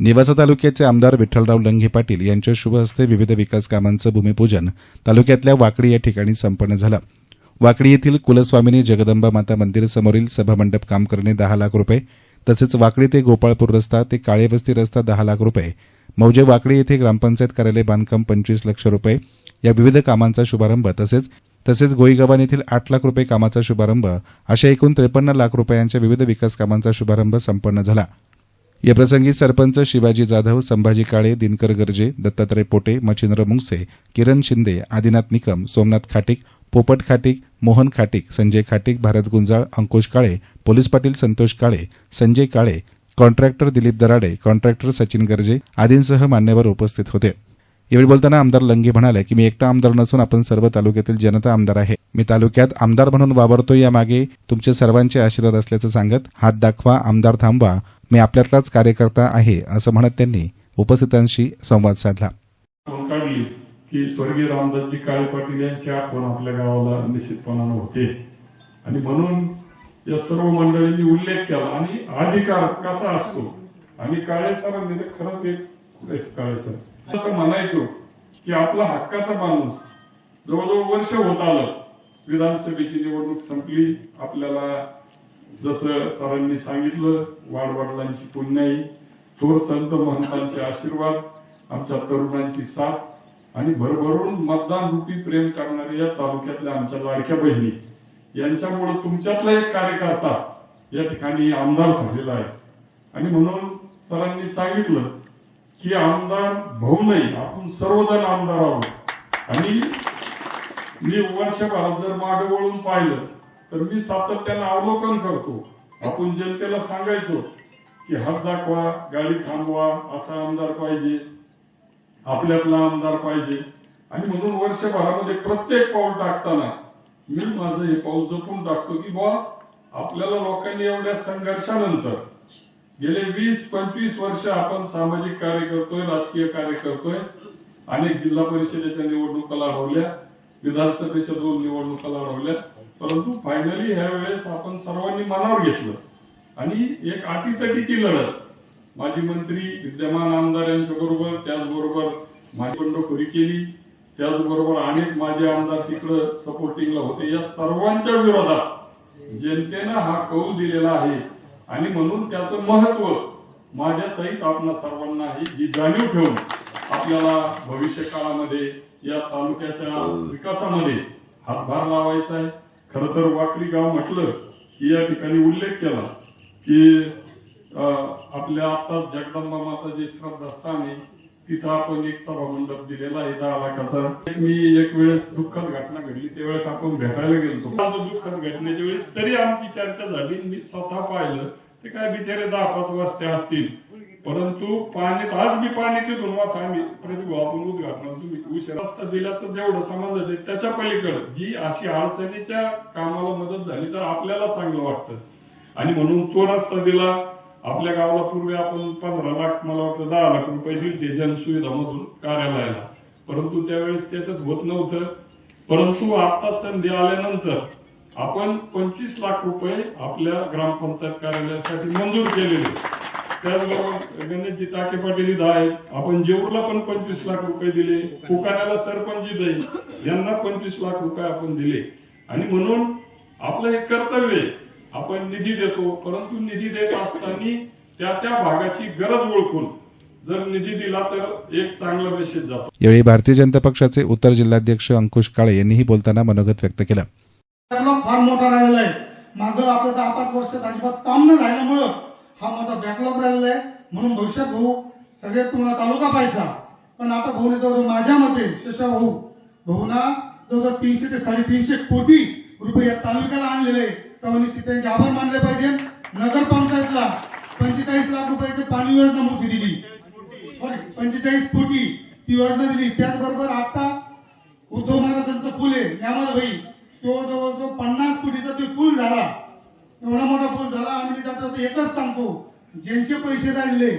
निवासा तालुक्याचे आमदार विठ्ठलराव लंघे पाटील यांच्या शुभ हस्ते विविध विकास कामांचं भूमिपूजन तालुक्यातल्या वाकडी या ठिकाणी संपन्न झालं. वाकडी येथील कुलस्वामिनी जगदंबा माता मंदिर समोरील सभामंडप काम करणे दहा लाख रुपये तसेच वाकडी ते गोपाळपूर रस्ता ते काळेवस्ती रस्ता दहा लाख रुपये मौजे वाकडी येथे ग्रामपंचायत कार्यालय बांधकाम पंचवीस लक्ष रुपये या विविध कामांचा शुभारंभ तसेच तसेच गोईगव्हाण येथील आठ लाख रुपये कामाचा शुभारंभ अशा एकूण त्रेपन्न लाख रुपयांच्या विविध विकास कामांचा शुभारंभ संपन्न झाला. याप्रसंगी सरपंच शिवाजी जाधव संभाजी काळे दिनकर गर्जे दत्तात्रय पोटे मच्छिंद्र मुंगसे किरण Shinde Adinath Nikam Somnath Khatik Popat Khatik Mohan Khatik Sanjay Khatik Bharat Gunjal Ankush Kale police Patil Santosh Kale Sanjay Kale contractor Dilip Darade contractor Sachin Garje आदींसह मान्यवर उपस्थित होते. यावेळी बोलताना आमदार लंगे म्हणाले की मी एकटा आमदार नसून आपण सर्व तालुक्यातील जनता आमदार आहे. मी तालुक्यात आमदार म्हणून वावरतो यामागे तुमचे सर्वांचे आशीर्वाद असल्याचं सांगत हात दाखवा आमदार थांबवा मी आपल्यातलाच कार्यकर्ता आहे असं म्हणत त्यांनी उपस्थितांशी संवाद साधला. काढली की स्वर्गीय रामदासजी काळे पाटील यांची आठवण आपल्या गावाला निश्चितपणानं होते. आणि म्हणून या सर्व मंडळींनी उल्लेख केला आणि अधिकार कसा असतो? आणि काळे सर खरंच एक एक काळे सर. असं म्हणायचो की आपला हक्काचा माणूस जवळजवळ वर्ष होत आलं. विधानसभेची निवडणूक संपली आपल्याला जसं सरांनी सांगितलं वाडवडिलांची पुण्याई थोर संत महंतांचे आशीर्वाद आमच्या तरुणांची साथ आणि भरभरून मतदान रूपी प्रेम करणाऱ्या या तालुक्यातल्या आमच्या लाडक्या बहिणी. यांच्यामुळे तुमच्यातला एक कार्यकर्ता या ठिकाणी आमदार झालेला आहे. आणि म्हणून सरांनी सांगितलं की आमदार भाऊ नाही आपण सर्वजण आमदार आहोत. आणि मी वर्षभरात जर मागे वळून पाहिलं तर मी सातत्यानं अवलोकन करतो. आपण जनतेला सांगायचो की हात दाखवा गाडी थांबवा असा आमदार पाहिजे आपल्यातला आमदार पाहिजे. आणि म्हणून वर्षभरामध्ये प्रत्येक पाऊल टाकताना मी माझं हे पाऊल जपून टाकतो की बा आपल्याला लोकांनी एवढ्या संघर्षानंतर गेले वीस पंचवीस वर्ष आपण सामाजिक कार्य करतोय राजकीय कार्य करतोय. अनेक जिल्हा परिषदेच्या निवडणुका लढवल्या विधानसभेच्या दोन निवडणुका लढवल्या. परंतु फायनली ह्या वेळेस आपण सर्वांनी मनावर घेतलं. आणि एक अटीतटीची लढत. माजी मंत्री विद्यमान आमदार यांच्या बरोबर त्याचबरोबर माझी बंडखोरी केली. त्याचबरोबर अनेक माझे आमदार तिकडं सपोर्टिंगला होते. या सर्वांच्या विरोधात जनतेनं हा कौल दिलेला आहे. आणि म्हणून त्याचं महत्त्व माझ्या सहित आपणा सर्वांना ही जाणीव ठेवून आपल्याला भविष्य काळामध्ये या तालुक्याच्या विकासामध्ये हातभार लावायचा आहे. खर तर वाकडी गाव म्हटलं की या ठिकाणी उल्लेख केला की आपल्या आता जगदंबा माता जे श्रद्धास्थान आहे. तिथं आपण एक सभा मंडप दिलेला आहे दहा लाखाचा. मी एक वेळेस दुःखद घटना घडली. त्यावेळेस आपण भेटायला गेलो दुःखद घटनेच्या वेळेस तरी आमची चर्चा झाली. मी स्वतः पाहिलं. ते काय बिचारे दहा पाच वाजते असतील. परंतु पाणी आज मी पाणी तिथून वाट आम्ही प्रतिभा आपण उद्घाटन तुम्ही उशीर दिल्याचं जेवढं संबंध आहे त्याच्या पलीकडे. जी अशी अडचणीच्या कामाला मदत झाली तर आपल्याला चांगलं वाटतं. आणि म्हणून तो रस्ता दिला. आपल्या गावाला पूर्वी आपण पंधरा लाख मला वाटतं दहा लाख रुपये दिले जनसुविधा मधून कार्यालयाला. परंतु त्यावेळेस त्याच्यात होत नव्हतं. परंतु आता संधी आल्यानंतर आपण पंचवीस लाख रुपये आपल्या ग्रामपंचायत कार्यालयासाठी मंजूर केलेले. त्याचबरोबर गणेशजी टाके पाटील इथं आहेत. आपण जेऊरला पण पंचवीस लाख रुपये दिले. फुकाण्याला सरपंच आहे यांना पंचवीस लाख रुपये आपण दिले. आणि म्हणून आपलं हे कर्तव्य आहे. आपण निधी देतो. परंतु निधी देत असताना त्या त्या भागाची गरज ओळखून जर निधी दिला तर एक चांगला मेसेज जातो. यावेळी भारतीय जनता पक्षाचे उत्तर जिल्हाध्यक्ष अंकुश काळे यांनीही बोलताना मनोगत व्यक्त केलं. फार मोठा राहिलेला आहे. मागं आपलं दहा पाच वर्षात अजिबात काम न राहिल्यामुळं हा मोठा बॅकलॉग राहिलेला आहे. म्हणून भविष्यात भाऊ सगळ्यात तुम्हाला तालुका पाहायचा. पण आता भाऊने जवळ माझ्या मते शशा भाऊ भाऊना जवळजवळ तीनशे ते साडेतीनशे कोटी रुपये या तालुक्याला आणलेले तेव्हा निश्चित त्यांचे आभार मानले पाहिजे. नगरपंचायतला पंचेचाळीस लाख रुपयाची पाणी योजना मोठी दिली. पंचेचाळीस कोटी ती योजना दिली. त्याचबरोबर आता उद्धव महाराजांचा पूल आहे न्यामलभाई तो जवळजवळ पन्नास कोटीचा ते पूल झाला. एवढा मोठा पूल झाला आम्ही त्याचं एकच सांगतो. ज्यांचे पैसे राहिले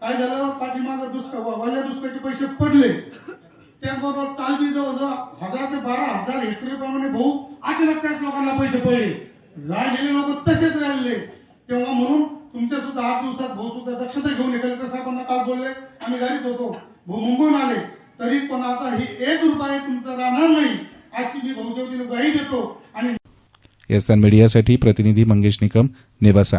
काय झालं? पाठीमाग दुष्काळ वाल्या दुष्काळचे पैसे पडले. त्याचबरोबर काल बी हजार ते बारा हजार हेक्टरीप्रमाणे भाऊ अचानक त्याच लोकांना पैसे पडले. राहिलेले लोक तसेच राहिले. तेव्हा म्हणून तुमच्या सुद्धा आठ दिवसात भाऊ सुद्धा दक्षता घेऊन ये कलेक्टर साहेबांना काल बोलले आम्ही गाडीत होतो. भाऊ मुंबईहून आले. तरी पण ही एक रुपये तुमचा राहणार नाही. अशी मी भाऊच्या वतीने ग्वाही देतो. आणि मीडियासाठी प्रतिनिधी मंगेश निकम नेवासा.